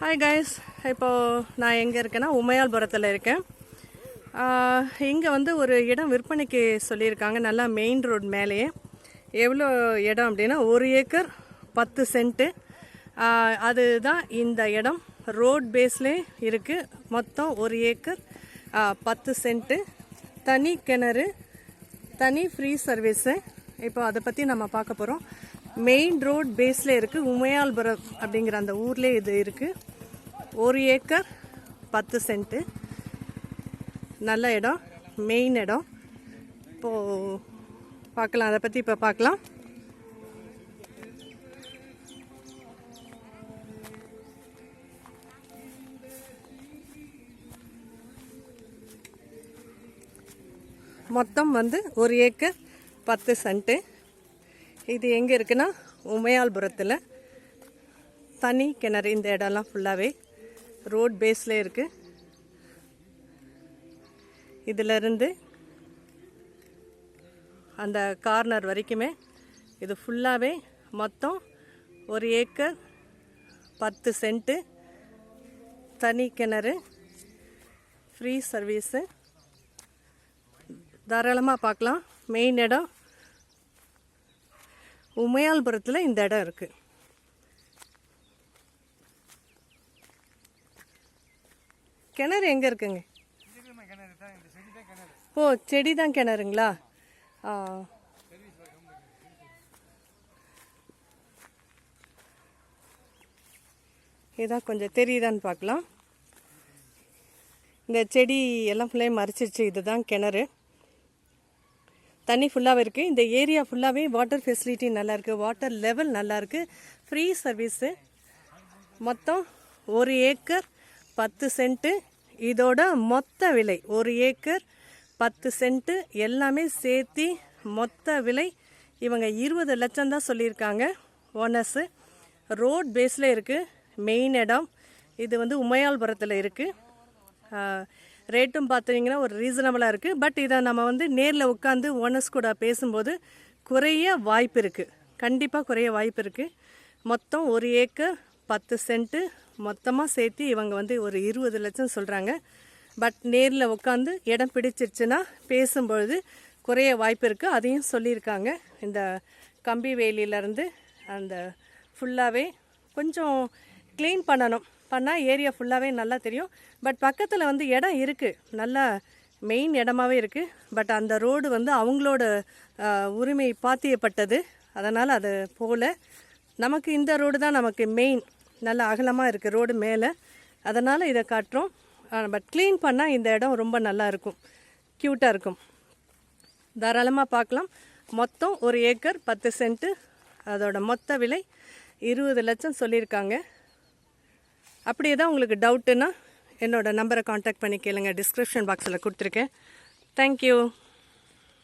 Hi guys இப்போது நான் எங்கே இருக்கேன்னா உமையால்புரத்தில் இருக்கேன். இங்கே வந்து ஒரு இடம் விற்பனைக்கு சொல்லியிருக்காங்க நல்லா மெயின் ரோட் மேலேயே. எவ்வளோ இடம் அப்படின்னா ஒரு ஏக்கர் பத்து சென்ட்டு அதுதான் இந்த இடம். ரோட் பேஸ்லே இருக்குது மொத்தம் ஒரு ஏக்கர் பத்து சென்ட்டு தனி கிணறு தனி ஃப்ரீ சர்வீஸு இப்போ அதை பற்றி நம்ம பார்க்க போகிறோம் மெயின் ரோட் பேஸில் இருக்குது உமையால்புரம் அப்படிங்கிற அந்த ஊர்லேயே இது இருக்குது ஒரு ஏக்கர் பத்து சென்ட்டு நல்ல இடம் மெயின் இடம். இப்போது பார்க்கலாம் அதை பற்றி இப்போ பார்க்கலாம். மொத்தம் வந்து ஒரு ஏக்கர் பத்து சென்ட்டு இது எங்கே இருக்குன்னா உமையால்புரத்தில். தனி கிணறு இந்த இடம்லாம் ஃபுல்லாகவே ரோட் பேஸில் இருக்குது இதிலிருந்து அந்த கார்னர் வரைக்குமே இது ஃபுல்லாகவே மொத்தம் ஒரு ஏக்கர் பத்து சென்ட்டு தனி கிணறு ஃப்ரீ சர்வீஸு தாராளமாக பார்க்கலாம். மெயின் இடம் உமையால்புரத்தில் இந்த இடம் இருக்குது கிணறு எங்கே இருக்குங்க? ஓ செடி தான் கிணறுங்களா? ஆ. இதான் கொஞ்சம் தெரியுதான்னு பார்க்கலாம். இந்த செடி எல்லாம் ஃபுல்லாக மறைச்சிருச்சு இதுதான் கிணறு. தண்ணி ஃபுல்லாகவே இருக்குது இந்த ஏரியா ஃபுல்லாகவே வாட்டர் ஃபெசிலிட்டி நல்லாயிருக்கு வாட்டர் லெவல் நல்லாயிருக்கு ஃப்ரீ சர்வீஸு மொத்தம் ஒரு ஏக்கர் பத்து சென்ட்டு இதோட மொத்த விலை ஒரு ஏக்கர் பத்து சென்ட்டு எல்லாமே சேர்த்தி மொத்த விலை இவங்க இருபது லட்சம் தான் சொல்லியிருக்காங்க. ஓனர்ஸு ரோட் பேஸில் இருக்குது மெயின் இடம். இது வந்து உமையால்புரத்தில் இருக்குது ரேட்டும் பார்த்தீங்கன்னா ஒரு ரீசனபிளாக இருக்குது பட் இதை நம்ம வந்து நேரில் உட்காந்து ஓனர்ஸ் கூட பேசும்போது குறைய வாய்ப்பு இருக்குது கண்டிப்பாக குறைய வாய்ப்பு இருக்குது மொத்தம் ஒரு ஏக்கர் பத்து சென்ட்டு மொத்தமாக சேர்த்து இவங்க வந்து ஒரு இருபது லட்சம் சொல்கிறாங்க பட் நேரில் உட்காந்து இடம் பிடிச்சிருச்சுன்னா பேசும்பொழுது குறைய வாய்ப்பு இருக்குது அதையும் சொல்லியிருக்காங்க. இந்த கம்பி வேலியிலேருந்து அந்த ஃபுல்லாகவே கொஞ்சம் க்ளீன் பண்ணணும். பண்ணால் ஏரியா ஃபுல்லாகவே நல்லா தெரியும். பட் பக்கத்தில் வந்து இடம் இருக்குது நல்லா மெயின் இடமாவே இருக்குது பட் அந்த ரோடு வந்து அவங்களோட உரிமை பாத்தியப்பட்டது. அதனால் அது போகல நமக்கு இந்த ரோடு தான் நமக்கு மெயின் நல்ல அகலமாக இருக்குது ரோடு மேலே. அதனால் இதை காட்டுறோம். பட் க்ளீன் பண்ணால் இந்த இடம் ரொம்ப நல்லா இருக்கும். க்யூட்டாக இருக்கும். தாராளமாக பார்க்கலாம். மொத்தம் ஒரு ஏக்கர் பத்து சென்ட்டு அதோட மொத்த விலை இருபது லட்சம் சொல்லியிருக்காங்க. அப்படி ஏதாவது உங்களுக்கு டவுட்டுன்னா என்னோடய நம்பரை காண்டாக்ட் பண்ணி கேளுங்க. டிஸ்கிரிப்ஷன் பாக்ஸில் கொடுத்துருக்கேன். தேங்க்யூ